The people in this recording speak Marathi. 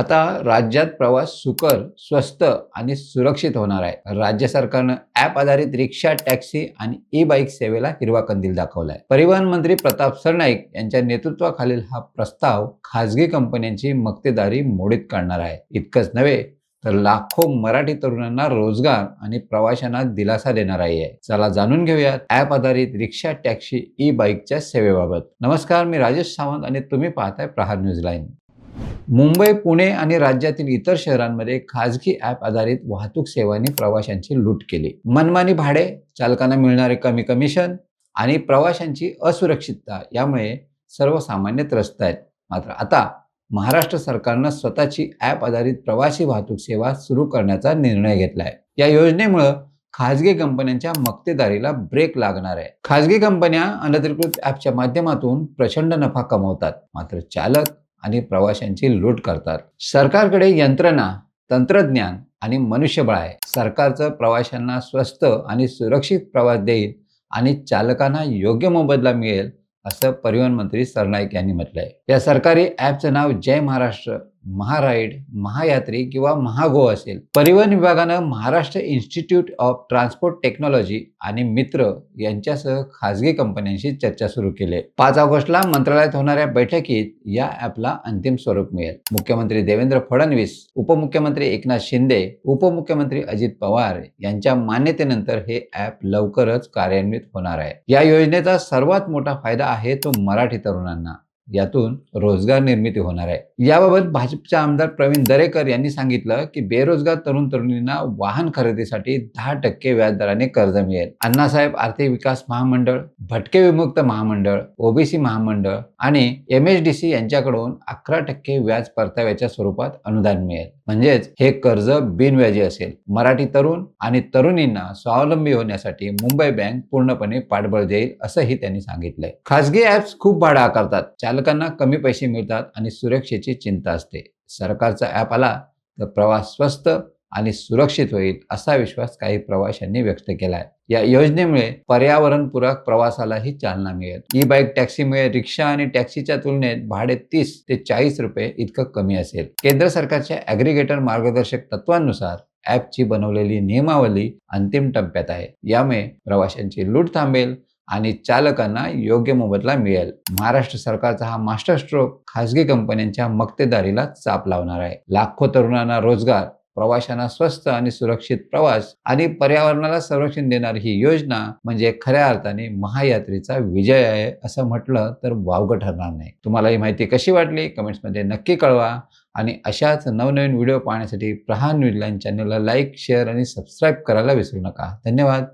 आता राज्यात प्रवास सुकर स्वस्त आणि सुरक्षित होणार आहे. राज्य सरकारनं ऍप आधारित रिक्षा टॅक्सी आणि ई बाईक सेवेला हिरवा कंदील दाखवलाय. परिवहन मंत्री प्रताप सरनाईक यांच्या नेतृत्वाखालील हा प्रस्ताव खासगी कंपन्यांची मक्तेदारी मोडीत काढणार आहे. इतकंच नव्हे तर लाखो मराठी तरुणांना रोजगार आणि प्रवाशांना दिलासा देणार आहे. चला जाणून घेऊयात ऍप आधारित रिक्षा टॅक्सी ई बाईकच्या सेवेबाबत. नमस्कार मी राजेश सावंत आणि तुम्ही पाहताय प्रहार न्यूज लाईन. मुंबई पुणे आणि राज्यातील इतर शहरांमध्ये खाजगी ॲप आधारित वाहतूक सेवांनी प्रवाशांची लूट केली. मनमानी भाडे चालकांना मिळणारे कमी कमिशन आणि प्रवाशांची असुरक्षितता यामुळे सर्वसामान्य त्रस्त आहेत. मात्र आता महाराष्ट्र सरकारनं स्वतःची ॲप आधारित प्रवासी वाहतूक सेवा सुरू करण्याचा निर्णय घेतला आहे या योजनेमुळं खाजगी कंपन्यांच्या मक्तेदारीला ब्रेक लागणार आहे. खाजगी कंपन्या अनधिकृत ॲपच्या माध्यमातून प्रचंड नफा कमवतात. मात्र चालक आणि प्रवाशांची लूट करतात. सरकारकडे यंत्रणा तंत्रज्ञान आणि मनुष्यबळ आहे. सरकारचं प्रवाशांना स्वस्त आणि सुरक्षित प्रवास देईल आणि चालकांना योग्य मोबदला मिळेल असं परिवहन मंत्री सरनाईक यांनी म्हटलंय. या सरकारी ॲपचं नाव जय महाराष्ट्र महाराईड महायात्री किंवा महागो असेल. परिवहन विभागानं Maharashtra institute of transport technology आणि मित्र यांच्यासह खासगी कंपन्यांशी चर्चा सुरू केली आहे. पाच ऑगस्टला मंत्रालयात होणाऱ्या बैठकीत या ॲपला अंतिम स्वरूप मिळेल. मुख्यमंत्री देवेंद्र फडणवीस उपमुख्यमंत्री एकनाथ शिंदे उपमुख्यमंत्री अजित पवार यांच्या मान्यतेनंतर हे ॲप लवकरच कार्यान्वित होणार आहे. या योजनेचा सर्वात मोठा फायदा आहे तो मराठी तरुणांना. यातून रोजगार निर्मिती होणार आहे. याबाबत भाजपचे आमदार प्रवीण दरेकर यांनी सांगितलं की बेरोजगार तरुण तरुणींना वाहन खरेदीसाठी दहा टक्के व्याजदराने कर्ज मिळेल. अण्णासाहेब आर्थिक विकास महामंडळ भटके विमुक्त महामंडळ ओबीसी महामंडळ आणि एम एच डी सी यांच्याकडून अकरा टक्के व्याज परताव्याच्या स्वरूपात अनुदान मिळेल. म्हणजेच हे कर्ज बिनव्याजी असेल. मराठी तरुण आणि तरुणींना स्वावलंबी होण्यासाठी मुंबई बँक पूर्णपणे पाठबळ देईल असंही त्यांनी सांगितलंय. खासगी ऍप्स खूप भाडा आकारतात. चालकांना कमी पैसे मिळतात आणि सुरक्षेची चिंता असते. सरकारचा ॲप आला तर प्रवास स्वस्त आणि सुरक्षित होईल असा विश्वास काही प्रवाशांनी व्यक्त केला आहे या योजनेमुळे पर्यावरणपूरक प्रवासालाही चालना मिळेल. ई बाईक टॅक्सीमुळे रिक्षा आणि टॅक्सीच्या तुलनेत भाडे तीस ते चाळीस रुपये इतकं कमी असेल. केंद्र सरकारच्या ॲग्रिगेटर मार्गदर्शक तत्वांनुसार ॲपची बनवलेली नियमावली अंतिम टप्प्यात आहे. यामुळे प्रवाशांची लूट थांबेल आणि चालकांना योग्य मोबदला मिळेल. महाराष्ट्र सरकारचा हा मास्टर स्ट्रोक खासगी कंपन्यांच्या मक्तेदारीला चाप लावणार आहे. लाखो तरुणांना रोजगार प्रवाशांना स्वस्त आणि सुरक्षित प्रवास आणि पर्यावरणाला संरक्षण देणारी ही योजना म्हणजे खऱ्या अर्थाने महायात्रेचा विजय आहे असं म्हटलं तर वावगं ठरणार नाही. तुम्हाला ही माहिती कशी वाटली? कमेंट्समध्ये नक्की कळवा आणि अशाच नवनवीन व्हिडिओ पाहण्यासाठी प्रहान न्यूज चॅनलला लाईक शेअर आणि सबस्क्राईब करायला विसरू नका. धन्यवाद.